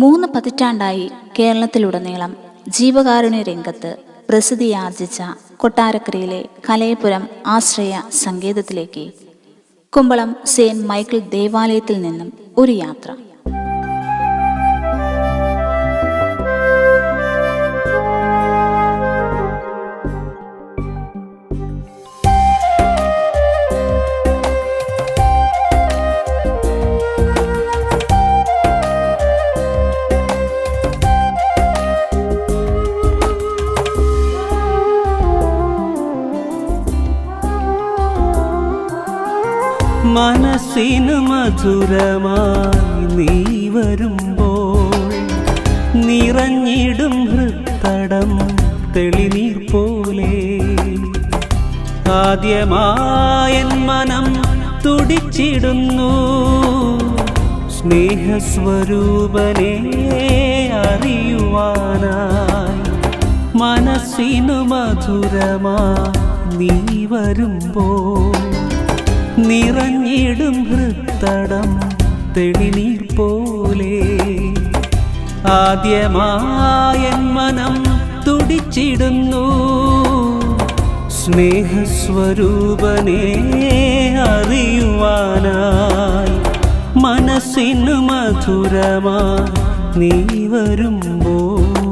മൂന്ന് പതിറ്റാണ്ടായി കേരളത്തിലുടനീളം ജീവകാരുണ്യ രംഗത്ത് പ്രസിദ്ധിയാർജിച്ച കൊട്ടാരക്കരയിലെ കലയപുരം ആശ്രയ സങ്കേതത്തിലേക്ക് കുമ്പളം സെയിന്റ് മൈക്കിൾ ദേവാലയത്തിൽ നിന്നും ഒരു യാത്ര. മനസ്സിന് മധുരമായി നീ വരുമ്പോൾ നിറഞ്ഞിടും ഹൃത്തടം തെളിനീർ പോലെ. ആദ്യമായൻ മനം തുടിച്ചിടുന്നു. സ്നേഹസ്വരൂപനെ അറിയുവാനായി മനസ്സിനു മധുരമാ നീ വരുമ്പോൾ നിറഞ്ഞിടും ഹൃത്തടം തെളിനീർ പോലെ. ആദ്യമായൻ മനം തുടിച്ചിടുന്നു. സ്നേഹസ്വരൂപനെ അറിയുവാനായി മനസ്സിനു മധുരമാ നീ വരുമ്പോൾ.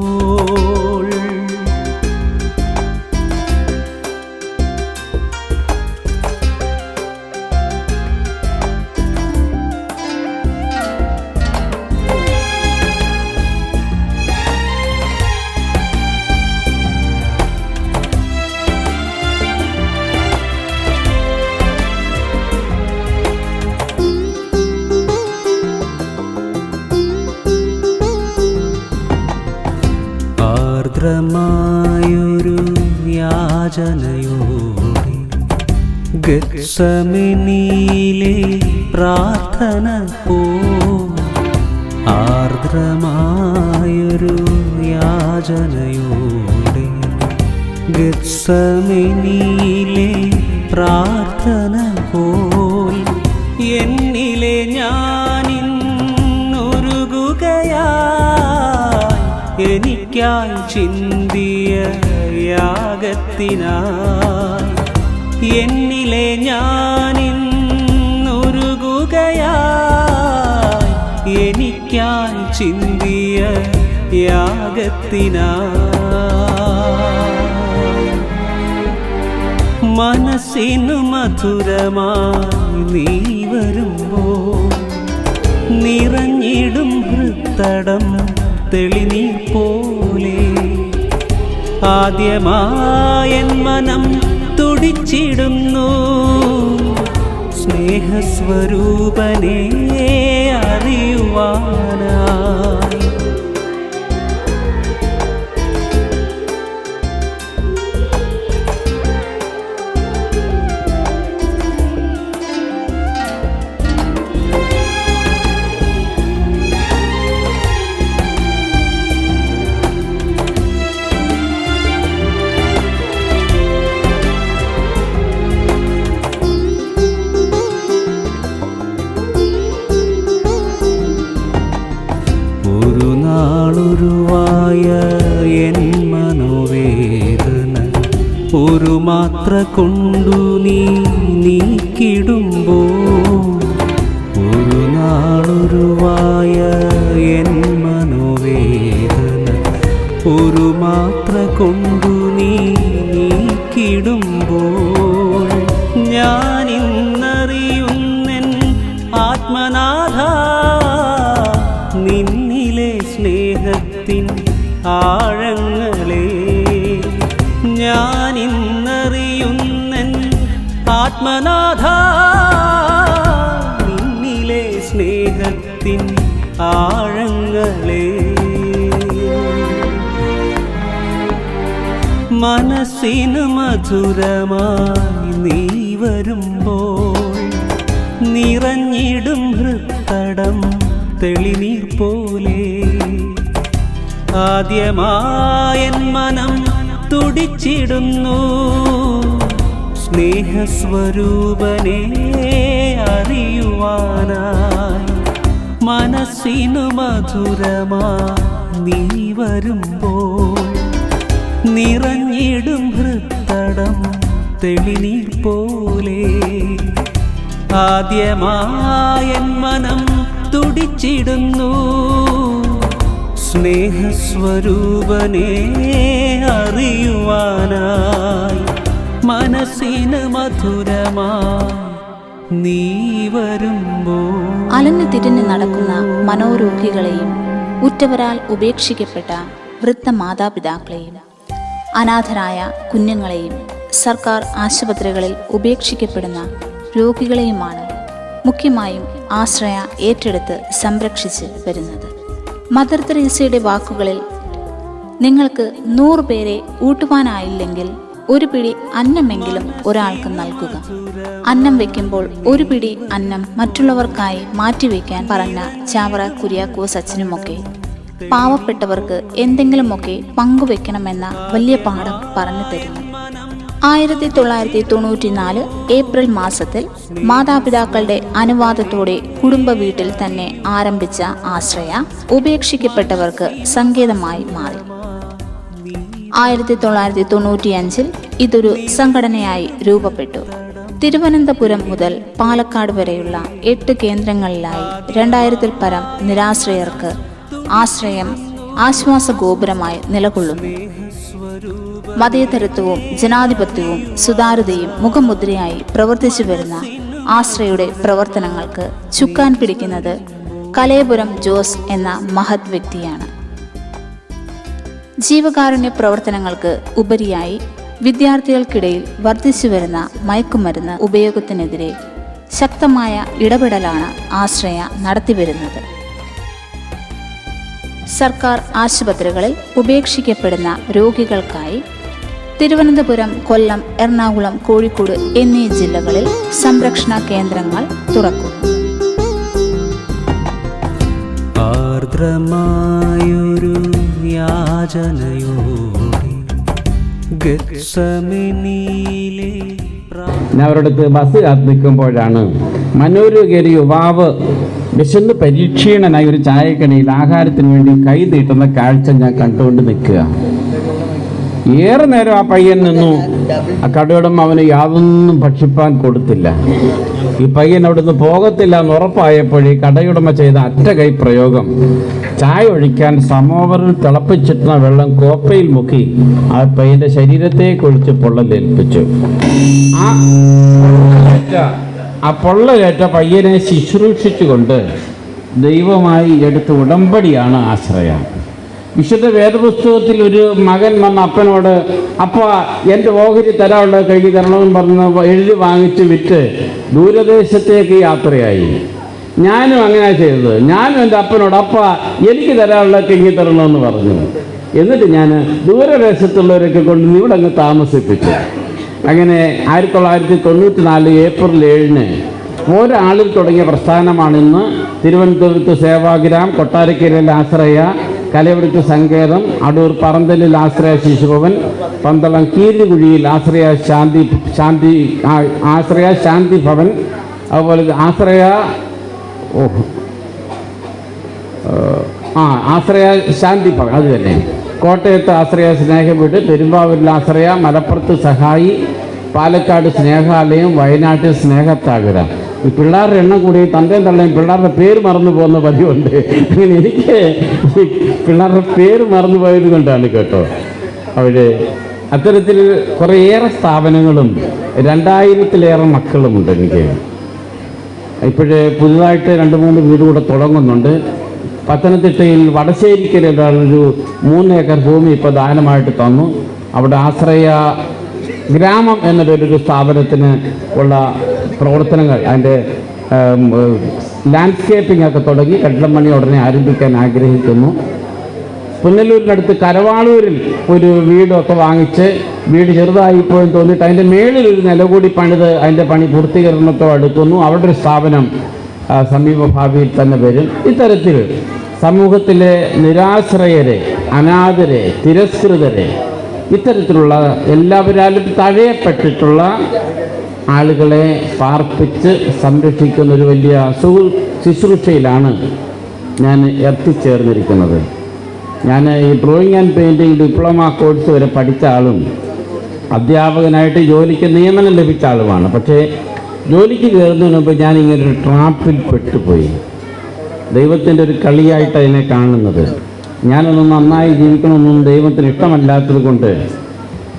ഗത്സമിനിയിലെ പ്രാർത്ഥന പോ. ആർദ്രമായൊരു യാചനയോടെ ഗത്സമിനിയിലെ പ്രാർത്ഥന പോൽ. എന്നിലെ ഞാനിന്നുരുകുകയായി എനിക്കായി ചിന്തിയ യാഗത്തിനായി. എന്നിലെ ഞാനിന്നുരുകുകയായി. എനിക്കായി ചിന്തിയ യാഗത്തിനാ. മനസ്സിനു മധുരമായി നീ വരുമ്പോൾ നിറഞ്ഞിടും വൃത്തടം തെളിനീ പോലെ. ആദ്യമായ മനം തുടിച്ചിടുന്നു സ്നേഹസ്വരൂപനെ അറിയുവാനായി നാളുരുവായ എൻ മനോവേദന. ഒരു മാത്ര കൊണ്ടു നീ നീക്കിടുമ്പോ ഒരു നാളുരുവായ എൻ മനോവേദന. ഒരു മാത്ര കൊണ്ടു ആഴങ്ങളെ. മനസ്സിന് മധുരമായി നീ വരുമ്പോൾ നിറഞ്ഞിടും ഹൃത്തടം തെളിനീർ പോലെ. ആദ്യമായൻ മനം തുടിച്ചിടുന്നു. സ്നേഹസ്വരൂപനെ അറിയുവാനായി മനസ്സിനു മധുരമാ നീ വരുമ്പോൾ. നിറഞ്ഞിടും ഹൃത്തടം തെളിനീർ പോലെ. ആദ്യമായൻ മനം തുടിച്ചിടുന്നു. സ്നേഹസ്വരൂപനെ അറിയുവാനായി മനസ്സിന് മധുരമായി നീ വരുമ്പോൾ അലഞ്ഞു തിരിഞ്ഞു നടക്കുന്ന മനോരോഗികളെയും ഉറ്റവരാൽ ഉപേക്ഷിക്കപ്പെട്ട വൃദ്ധ മാതാപിതാക്കളെയും അനാഥരായ കുഞ്ഞുങ്ങളെയും സർക്കാർ ആശുപത്രികളിൽ ഉപേക്ഷിക്കപ്പെടുന്ന രോഗികളെയുമാണ് മുഖ്യമായും ആശ്രയ ഏറ്റെടുത്ത് സംരക്ഷിച്ച് വരുന്നത്. മദർ തെരേസയുടെ വാക്കുകളിൽ നിങ്ങൾക്ക് നൂറ് പേരെ ഊട്ടുവാനായില്ലെങ്കിൽ ഒരു പിടി അന്നമെങ്കിലും ഒരാൾക്ക് നൽകുക. അന്നം വെക്കുമ്പോൾ ഒരു പിടി അന്നം മറ്റുള്ളവർക്കായി മാറ്റിവെക്കാൻ പറഞ്ഞ ചാവറ കുര്യാക്കോ സച്ചിനുമൊക്കെ പാവപ്പെട്ടവർക്ക് എന്തെങ്കിലുമൊക്കെ പങ്കുവെക്കണമെന്ന വലിയ പാഠം പറഞ്ഞു തരുന്നു. ആയിരത്തി തൊള്ളായിരത്തി തൊണ്ണൂറ്റിനാല് ഏപ്രിൽ മാസത്തിൽ മാതാപിതാക്കളുടെ അനുവാദത്തോടെ കുടുംബ വീട്ടിൽ തന്നെ ആരംഭിച്ച ആശ്രയ ഉപേക്ഷിക്കപ്പെട്ടവർക്ക് സങ്കേതമായി മാറി. ആയിരത്തി തൊള്ളായിരത്തി തൊണ്ണൂറ്റിയഞ്ചിൽ ഇതൊരു സംഘടനയായി രൂപപ്പെട്ടു. തിരുവനന്തപുരം മുതൽ പാലക്കാട് വരെയുള്ള എട്ട് കേന്ദ്രങ്ങളിലായി രണ്ടായിരത്തിൽ പരം നിരാശ്രയർക്ക് ആശ്രയം ആശ്വാസ ഗോപുരമായി നിലകൊള്ളുന്നു. മതേതരത്വവും ജനാധിപത്യവും സുതാര്യതയും മുഖമുദ്രയായി പ്രവർത്തിച്ചു വരുന്ന ആശ്രയുടെ പ്രവർത്തനങ്ങൾക്ക് ചുക്കാൻ പിടിക്കുന്നത് കലയപുരം ജോസ് എന്ന മഹത് വ്യക്തിയാണ്. ജീവകാരുണ്യ പ്രവർത്തനങ്ങൾക്ക് ഉപരിയായി വിദ്യാർത്ഥികൾക്കിടയിൽ വർദ്ധിച്ചു വരുന്ന മയക്കുമരുന്ന് ഉപയോഗത്തിനെതിരെ ശക്തമായ ഇടപെടലാണ് ആശ്രയ നടത്തിവരുന്നത്. സർക്കാർ ആശുപത്രികളിൽ ഉപേക്ഷിക്കപ്പെടുന്ന രോഗികൾക്കായി തിരുവനന്തപുരം കൊല്ലം എറണാകുളം കോഴിക്കോട് എന്നീ ജില്ലകളിൽ സംരക്ഷണ കേന്ദ്രങ്ങൾ തുറക്കും. ആർദ്രമായൊരു യാചനയോടെ ഗത്സമിനിയിലെ ഞാൻ അവരുടെ ബസ് കാത്ത് നിൽക്കുമ്പോഴാണ് കയറി യുവാവ് വിശന്ന് പരീക്ഷീണനായി ഒരു ചായക്കടയിൽ ആഹാരത്തിന് വേണ്ടി കൈ നീട്ടുന്ന കാഴ്ച ഞാൻ കണ്ടുകൊണ്ട് നിൽക്കുക. ഏറെ നേരം ആ പയ്യൻ നിന്നു. ആ കടയുടമ അവന് യാതൊന്നും ഭക്ഷിപ്പാൻ കൊടുത്തില്ല. ഈ പയ്യൻ അവിടുന്ന് പോകത്തില്ല എന്ന് ഉറപ്പായപ്പോൾ കടയുടമ ചെയ്ത അറ്റ കൈ പ്രയോഗം. ചായ ഒഴിക്കാൻ സമോവറിൽ തിളപ്പിച്ചിട്ടുന്ന വെള്ളം കോപ്പയിൽ മുക്കി ആ പയ്യന്റെ ശരീരത്തെ ഒഴിച്ച് പൊള്ളലേൽപ്പിച്ചു ആ ആ പൊള്ളലേറ്റ പയ്യനെ ശുശ്രൂഷിച്ചുകൊണ്ട് ദൈവമായി എടുത്ത ഉടമ്പടിയാണ് ആശ്രയം. വിശുദ്ധ വേദപുസ്തകത്തിൽ ഒരു മകൻ വന്ന അപ്പനോട് അപ്പ എന്റെ ഓഹരി തരാനുള്ളത് കഴുകി തരണമെന്ന് പറഞ്ഞ് എഴുതി വാങ്ങിച്ച് വിറ്റ് ദൂരദേശത്തേക്ക് യാത്രയായി. ഞാനും അങ്ങനെ ചെയ്തത്. ഞാനും എന്റെ അപ്പനോട് അപ്പ എനിക്ക് തരാനുള്ള കഴുകി തരണമെന്ന് പറഞ്ഞു. എന്നിട്ട് ഞാൻ ദൂരദേശത്തുള്ളവരൊക്കെ കൊണ്ട് ഇവിടെ അങ്ങ് താമസിപ്പിച്ചു. അങ്ങനെ ആയിരത്തി തൊള്ളായിരത്തി തൊണ്ണൂറ്റി നാല് ഏപ്രിൽ ഏഴിന് ഒരാളിൽ തുടങ്ങിയ പ്രസ്ഥാനമാണ് ഇന്ന് തിരുവനന്തപുരത്ത് സേവാഗ്രാം കൊട്ടാരക്കരയിൽ ആശ്രയ കലവൃത്ത് സങ്കേതം അടൂർ പറന്തലിൽ ആശ്രയ ശിശുഭവൻ പന്തളം കീരികുഴിയിൽ ആശ്രയ ശാന്തി ശാന്തി ആശ്രയ ശാന്തി ഭവൻ അതുപോലെ ആശ്രയ ഓ ആ ആശ്രയ ശാന്തി ഭവൻ അത് തന്നെ. കോട്ടയത്ത് ആശ്രയ സ്നേഹവീട് പെരുമ്പാവൂരിൽ ആശ്രയ മലപ്പുറത്ത് സഹായി പാലക്കാട് സ്നേഹാലയം വയനാട്ടിൽ സ്നേഹത്താകുര. പിള്ളേരുടെ എണ്ണം കൂടി തന്റെയും തള്ളയും പിള്ളേരുടെ പേര് മറന്നു പോകുന്ന പതിവുണ്ട്. അങ്ങനെ എനിക്ക് പിള്ളേരുടെ പേര് മറന്നു പോയത് കൊണ്ടാണ് കേട്ടോ. അവർ അത്തരത്തിൽ കുറേയേറെ സ്ഥാപനങ്ങളും രണ്ടായിരത്തിലേറെ മക്കളുമുണ്ട് എനിക്ക്. ഇപ്പോഴേ പുതുതായിട്ട് രണ്ട് മൂന്ന് വീട് കൂടെ തുടങ്ങുന്നുണ്ട്. പത്തനംതിട്ടയിൽ വടശ്ശേരിക്കലൊരു മൂന്ന് ഏക്കർ ഭൂമി ഇപ്പോൾ ദാനമായിട്ട് തന്നു. അവിടെ ആശ്രയ ഗ്രാമം എന്ന പേരൊരു സ്ഥാപനത്തിന് ഉള്ള പ്രവർത്തനങ്ങൾ അതിന്റെ ലാൻഡ്സ്കേപ്പിംഗ് ഒക്കെ തുടങ്ങി കെട്ടിടം പണി ഉടനെ ആരംഭിക്കാൻ ആഗ്രഹിക്കുന്നു. പുനലൂരിനടുത്ത് കരവാളൂരിൽ ഒരു വീടൊക്കെ വാങ്ങിച്ച് വീട് ചെറുതായിപ്പോയെന്ന് തോന്നിയിട്ട് അതിന്റെ മേളിൽ ഒരു നില കൂടി പണിത് അതിന്റെ പണി പൂർത്തീകരണത്തോ അടുക്കുന്നു അവിടെ ഒരു സ്ഥാപനം സമീപഭാവിയിൽ തന്നെ വരും. ഇത്തരത്തിൽ സമൂഹത്തിലെ നിരാശ്രയരെ അനാഥരെ തിരസ്കൃതരെ ഇത്തരത്തിലുള്ള എല്ലാവരാലും തഴയപ്പെട്ടിട്ടുള്ള ആളുകളെ പാർപ്പിച്ച് സംരക്ഷിക്കുന്ന ഒരു വലിയ സു ശുശ്രൂഷയിലാണ് ഞാൻ എത്തിച്ചേർന്നിരിക്കുന്നത്. ഞാൻ ഈ drawing and painting diploma course വരെ പഠിച്ച ആളും അധ്യാപകനായിട്ട് ജോലിക്ക് നിയമനം ലഭിച്ച ആളുമാണ്. പക്ഷേ ജോലിക്ക് കയറുന്നതിന് മുമ്പ് ഞാൻ ഒരു ട്രാപ്പിൽ പെട്ടുപോയി. ദൈവത്തിന്റെ ഒരു കളിയായിട്ട് അതിനെ കാണുന്നത്. ഞാനൊന്ന് നന്നായി ജീവിക്കണമെന്നൊന്നും ദൈവത്തിന് ഇഷ്ടമല്ലാത്തത് കൊണ്ട്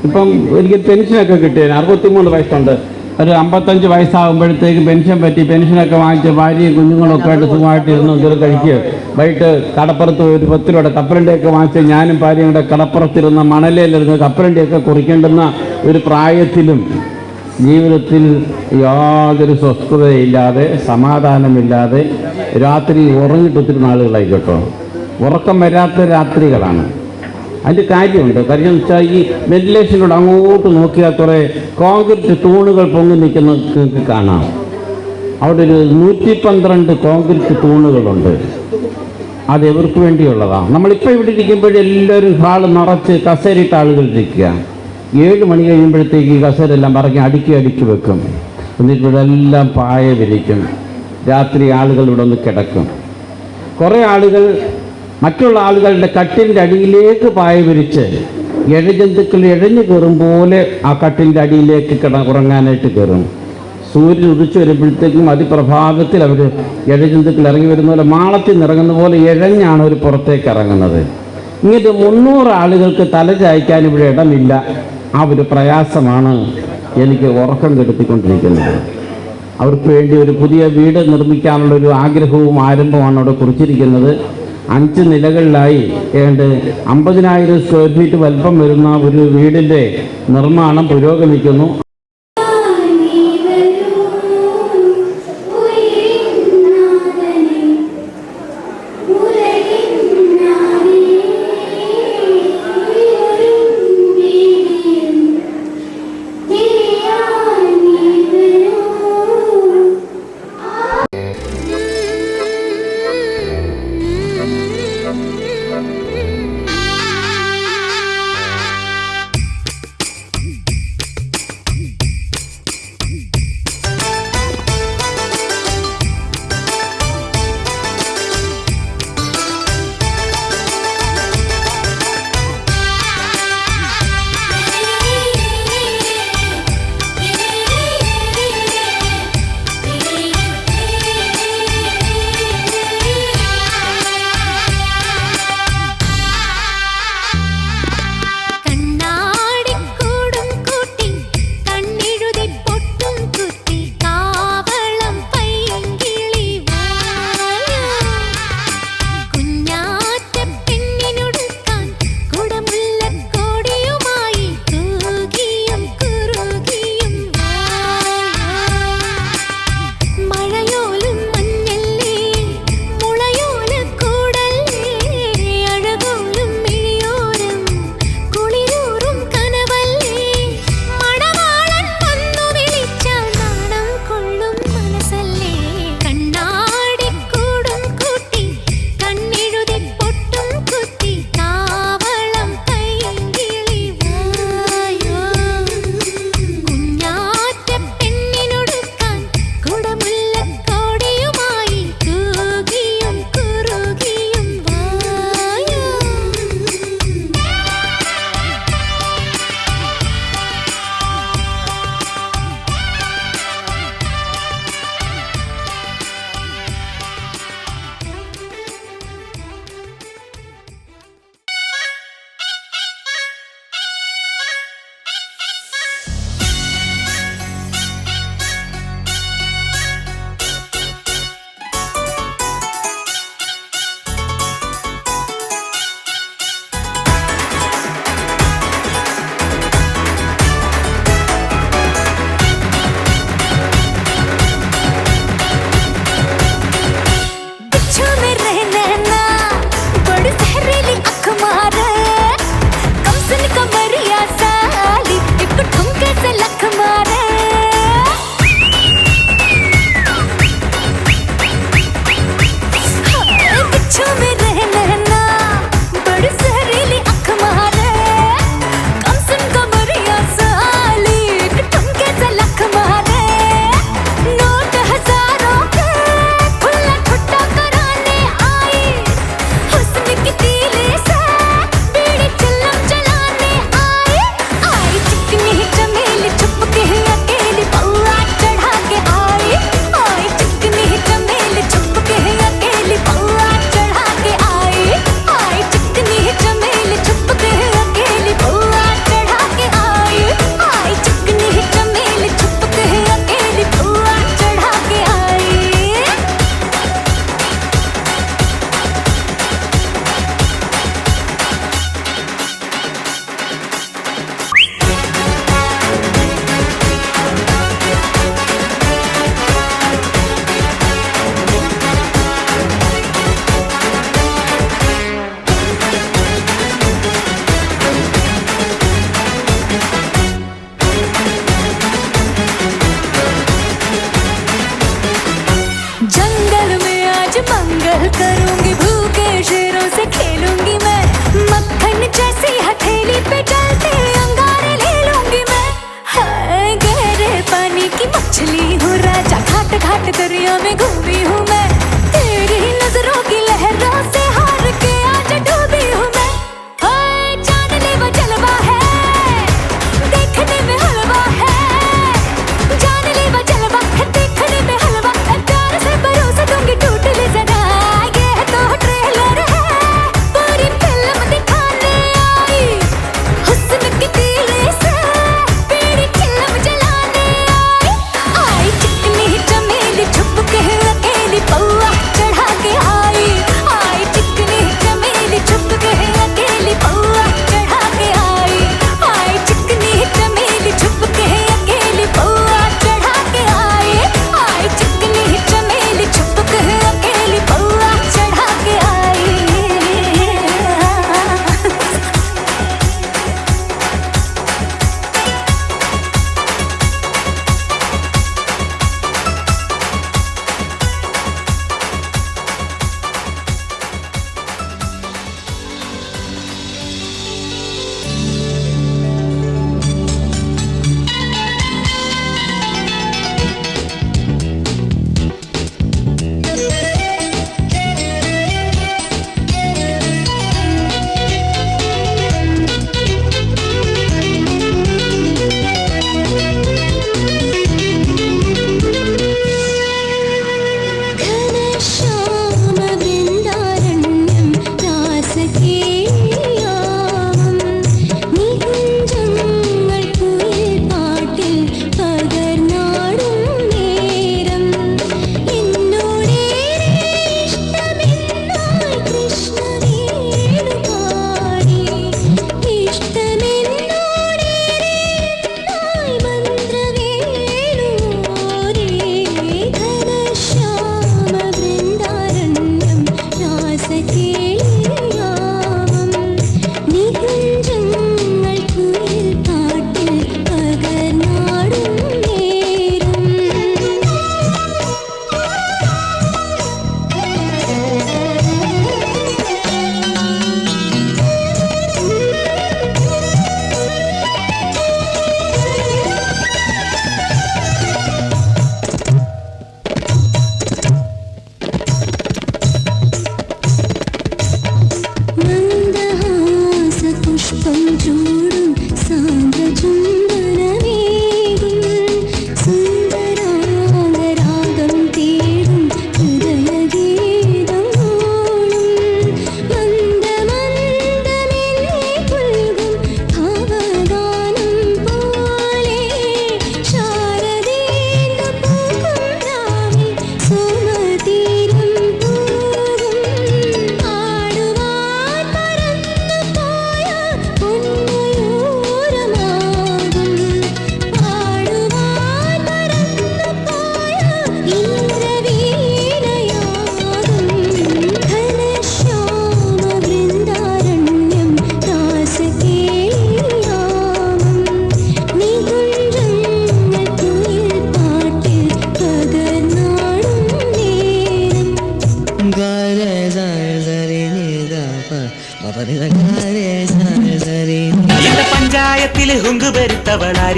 ഇപ്പം എനിക്ക് പെൻഷനൊക്കെ കിട്ടിയത് അറുപത്തിമൂന്ന് വയസ്സുണ്ട്. ഒരു അമ്പത്തഞ്ച് വയസ്സാകുമ്പോഴത്തേക്ക് പെൻഷൻ പറ്റി പെൻഷനൊക്കെ വാങ്ങിച്ച് ഭാര്യയും കുഞ്ഞുങ്ങളൊക്കെ ആയിട്ട് സുഖമായിട്ട് ഇരുന്ന് ഇതൊരു കഴിക്കുക വൈകിട്ട് കടപ്പുറത്ത് ഒരു പത്ത് രൂപയുടെ കപ്പലണ്ടിയൊക്കെ വാങ്ങിച്ച് ഞാനും ഭാര്യയും കൂടെ കടപ്പുറത്തിരുന്ന മണലയിലിരുന്ന് കപ്പലണ്ടിയൊക്കെ കുറിക്കേണ്ടുന്ന ഒരു പ്രായത്തിലും ജീവിതത്തിൽ യാതൊരു സ്വസ്ഥതയില്ലാതെ സമാധാനമില്ലാതെ രാത്രി ഉറങ്ങിയിട്ട് ഒത്തിരി നാളുകളായി കേട്ടോ. ഉറക്കം വരാത്ത രാത്രികളാണ്. അതിന്റെ കാര്യമുണ്ട്. കാര്യം വെച്ചാൽ ഈ വെന്റിലേഷനിലൂടെ അങ്ങോട്ട് നോക്കിയാൽ കുറേ കോൺക്രീറ്റ് തൂണുകൾ പൊങ്ങി നിൽക്കുന്ന കാണാം. അവിടെ ഒരു നൂറ്റി പന്ത്രണ്ട് കോൺക്രീറ്റ് തൂണുകളുണ്ട്. അത് എവർക്ക് വേണ്ടിയുള്ളതാണ് നമ്മളിപ്പോൾ ഇവിടെ ഇരിക്കുമ്പോഴും എല്ലാവരും ഹാൾ നിറച്ച് കസേരയിട്ട് ആളുകൾ ഇരിക്കുക. ഏഴ് മണി കഴിയുമ്പോഴത്തേക്ക് ഈ കസേരെല്ലാം പറഞ്ഞ് അടുക്കി അടുക്കി വെക്കും. എന്നിട്ട് ഇവിടെ എല്ലാം പായ വിരിക്കും. രാത്രി ആളുകൾ ഇവിടെ ഒന്ന് കിടക്കും. കുറേ ആളുകൾ മറ്റുള്ള ആളുകളുടെ കട്ടിന്റെ അടിയിലേക്ക് പായ വിരിച്ച് ഇഴജന്തുക്കൾ ഇഴഞ്ഞു കയറും പോലെ ആ കട്ടിന്റെ അടിയിലേക്ക് കിട ഉറങ്ങാനായിട്ട് കയറും. സൂര്യൻ ഉദിച്ചു വരുമ്പോഴത്തേക്കും അതിപ്രഭാതത്തിൽ അവർ ഇഴജന്തുക്കൾ ഇറങ്ങി വരുന്ന പോലെ മാളത്തിൽ നിറങ്ങുന്ന പോലെ ഇഴഞ്ഞാണ് അവർ പുറത്തേക്ക് ഇറങ്ങുന്നത്. ഇങ്ങനത്തെ മുന്നൂറ് ആളുകൾക്ക് തല ചായ്ക്കാൻ ഇവിടെ ഇടമില്ല. ആ ഒരു പ്രയാസമാണ് എനിക്ക് ഉറക്കം കെടുത്തിക്കൊണ്ടിരിക്കുന്നത്. അവർക്ക് വേണ്ടി ഒരു പുതിയ വീട് നിർമ്മിക്കാനുള്ള ഒരു ആഗ്രഹവും ആരംഭമാണ് അവിടെ കുറിച്ചിരിക്കുന്നത്. അഞ്ച് നിലകളിലായി ഏണ്ട് അമ്പതിനായിരം സ്ക്വയർ ഫീറ്റ് വലിപ്പം വരുന്ന ഒരു വീടിന്റെ നിർമ്മാണം പുരോഗമിക്കുന്നു.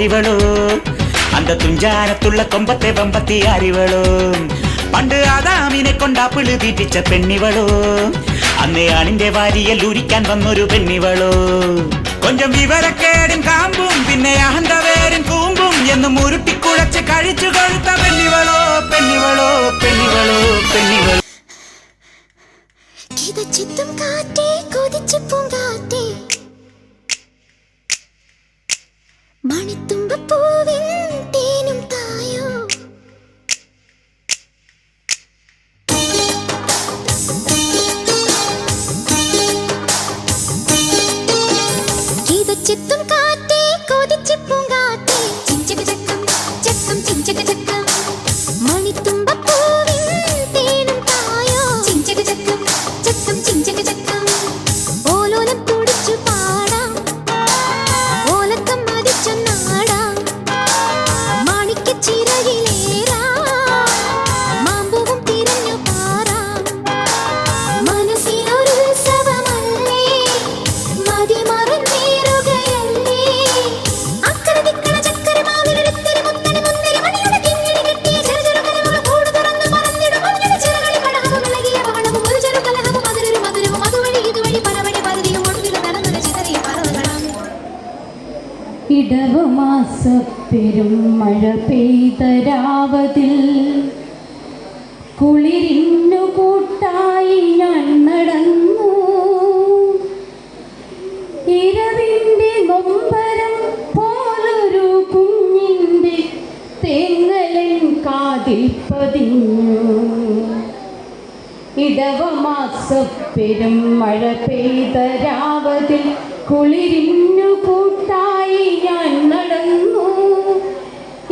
ആരിവളോ അന്ത തുഞ്ചാരത്തുള്ള കൊമ്പത്തെ പമ്പത്തി ആരിവളോ പണ്ട് ആദാമിനെ കൊണ്ടാ പിളു തീറ്റിച്ച പെണ്ണിവളോ അന്നേ ആണിന്റെ വാരിയൽ ഉരിക്കാൻ വന്നൊരു പെണ്ണിവളോ കൊഞ്ചം വിവരക്കേടും കാമ്പും പിന്നെ അഹന്തവേരും കൂമ്പും എന്നും ഉരുട്ടിക്കുഴച്ച് കഴിച്ചു കൊഴുത്ത പെണ്ണിവളോ പെണ്ണിവളോ പെണ്ണിവളോ പെണ്ണിവളോ ചിത്തും കാറ്റേ കൊതിച്ചു പൂങ്കാറ്റേ ഇടവമാസ പെരുമഴ പെയ്ത രാവതിൽ കുളിരിന്നു കൂട്ടായി ഞാൻ നടന്നു.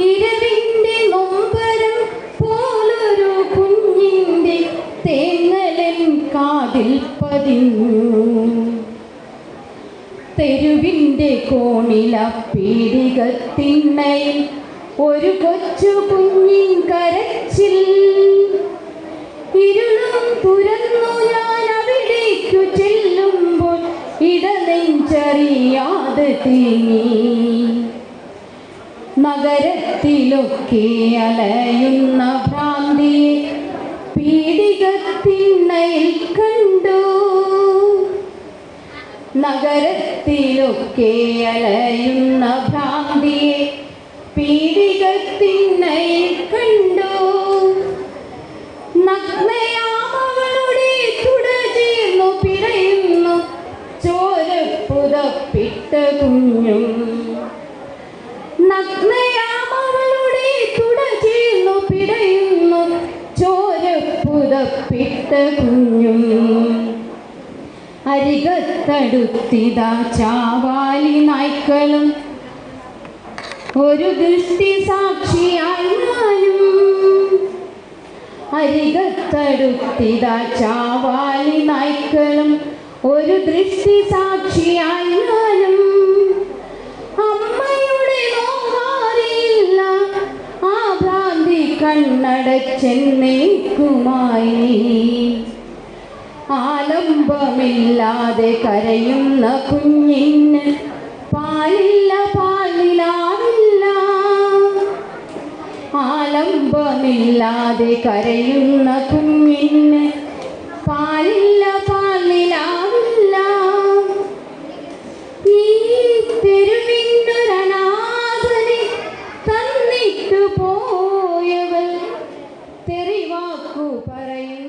ഇരവിന്റെ നൊമ്പരം പോലൊരു കുഞ്ഞിന്റെ തേങ്ങലൻ കാതിൽ പതിഞ്ഞു. തെരുവിന്റെ കോണില പീഡികത്തിണ്ണയിൽ ഒരു കൊച്ചു കുഞ്ഞിൻ കരച്ചിൽ. ഇരുളും ഞാൻ ചെല്ലുമ്പോൾ നഗരത്തിലൊക്കെ അലയുന്ന ഭ്രാന്തിയെ പീഡികത്തിണ്ണയിൽ കണ്ടു. നഗരത്തിലൊക്കെ അലയുന്ന ഭ്രാന്തിയെ പീഡികത്തിണ്ണയിൽ കണ്ടു. ചോരപ്പുതപ്പിട്ട കുഞ്ഞും അരികത്തടുത്തിതാ ചാവാലി നായ്ക്കളും. ഒരു ദൃഷ്ടി സാക്ഷിയായി അരികത്തടുത്തിതാ ചാവാലി നായ്ക്കളും. ഒരു ദൃഷ്ടി സാക്ഷിയായി ഞാനും കണ്ണടച്ചെന്നേക്കുമായി ആലംബമില്ലാതെ കരയുന്ന കുഞ്ഞിന് പാലില്ല പാലിലാവില്ല. ആലംബമില്ലാതെ കരയുന്ന കുഞ്ഞിന് പാലില്ല പാലിലാവില്ല. ഈ തെരു Peraí.